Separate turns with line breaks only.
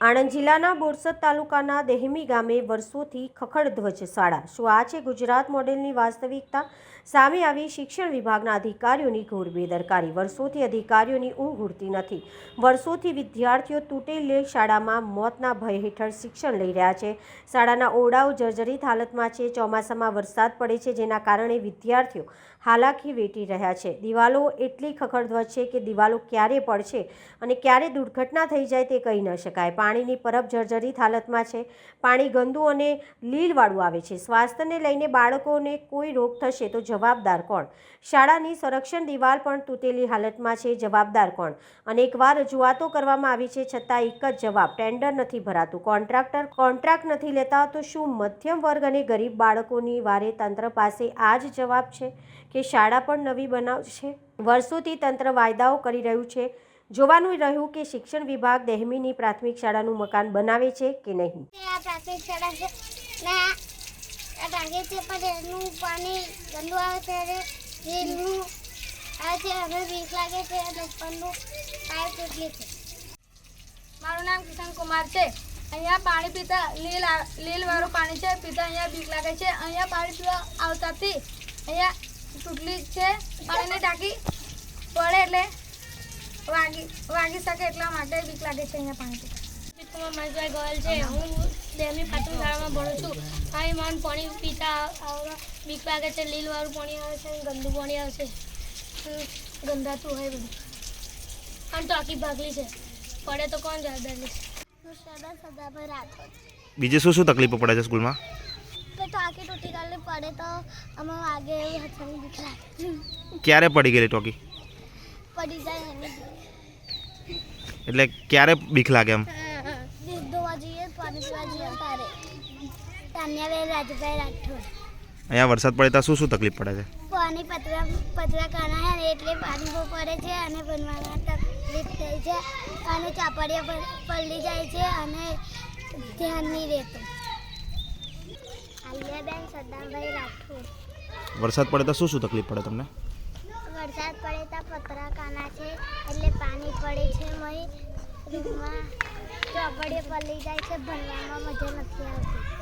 આણંદ જિલ્લાના બોરસદ તાલુકાના દેહમી ગામે વર્ષોથી ખખડધ્વજ શાળા, શું આ છે ગુજરાત મોડેલની વાસ્તવિકતા? સામે આવી શિક્ષણ વિભાગના અધિકારીઓની ઘોર બેદરકારી, વર્ષોથી અધિકારીઓની ઊંઘ ઉડતી નથી. વર્ષોથી વિદ્યાર્થીઓ તૂટેલી શાળામાં મોતના ભય હેઠળ શિક્ષણ લઈ રહ્યા છે. શાળાના ઓરડાઓ જર્જરિત હાલતમાં છે. ચોમાસામાં વરસાદ પડે છે, જેના કારણે વિદ્યાર્થીઓ હાલાકી વેઠી રહ્યા છે. દિવાલો એટલી ખખડધ્વજ છે કે દિવાલો ક્યારે પડશે અને ક્યારે દુર્ઘટના થઈ જાય તે કહી ન શકાય. પાણીની પરબ જર્જરિત હાલતમાં છે. પાણી ગંદુ અને લીલવાળું આવે છે. સ્વાસ્થ્યને લઈને બાળકોને કોઈ રોગ થશે તો જવાબદાર કોણ? શાળાની સંરક્ષણ દિવાલ પણ તૂટેલી હાલતમાં છે. જવાબદાર કોણ? અનેકવાર રજૂઆતો કરવામાં આવી છે, છતાં એક જ જવાબ, ટેન્ડર નથી ભરાતું. કોન્ટ્રાક્ટર કોન્ટ્રાક્ટ નથી લેતા તો શું મધ્યમ વર્ગ અને ગરીબ બાળકોની વારે તંત્ર પાસે આ જ જવાબ છે કે શાળા પણ નવી બનાવશે? વર્ષોથી તંત્ર વાયદાઓ કરી રહ્યું છે. જોવાનું રહ્યું કે શિક્ષણ વિભાગ દહેમીની પ્રાથમિક શાળાનું મકાન બનાવે છે કે નહીં.
આ પ્રાથમિક શાળા છે. ને આ ટાંકી છે પણ એનું પાણી ગંદુ આવે ત્યારે રેલનું આવે છે હવે બીક લાગે છે અને ઉપરનું પાઇપ તૂટલી છે.
મારું નામ કિશન કુમાર છે. અહીંયા પાણી પીતા લીલ લીલવાળું પાણી છે પીતા અહીંયા બીક લાગે છે. અહીંયા પાણી પીવા આવતાથી અહીંયા તૂટલી છે. પાણીને ટાંકી પડે એટલે વાગી વાગી શકે એટલા માટે બીક લાગે છે અહીંયા પાણી પીતા
મહેશભાઈ ગોયલ છે. હું દેવની પાટણ શાળામાં ભણું છું. અહીં મન પાણી પીતા આવવા બીક લાગે છે. લીલવાળું પાણી આવે છે ગંદુ પાણી આવે છે. ગંધાતું હોય બધું. આમ આખી ભાગલી છે. પડે તો કોણ જવાબદાર
છે.
બીજે શું શું તકલીફો પડે છે સ્કૂલમાં?
તો ટાંકી તૂટી ગયેલી પડે તો અમે વાગે એવું બીક લાગે.
ક્યારે પડી ગયેલી ટોકી?
પડી જાય
એટલે ક્યારે બીક લાગે એમ? અહીંયા વરસાદ પડે તો શું શું તકલીફ પડે છે?
પાણી પતરા પતરા કાના હે એટલે પાણી બહુ પડે છે અને બનવામાં તકલીફ થઈ છે. અને ચાપડિયા પર પલળી જાય છે અને ધ્યાન નહીં રહેતું. આલિયાબેન સદાભાઈ રાઠોડ.
વરસાદ પડે તો શું શું તકલીફ પડે તમને?
પતરા છે, એટલે પાણી પડે છે મય. રૂમમાં. ચોપડીઓ પલળી જાય છે, ભણવામાં મજા નથી આવતી.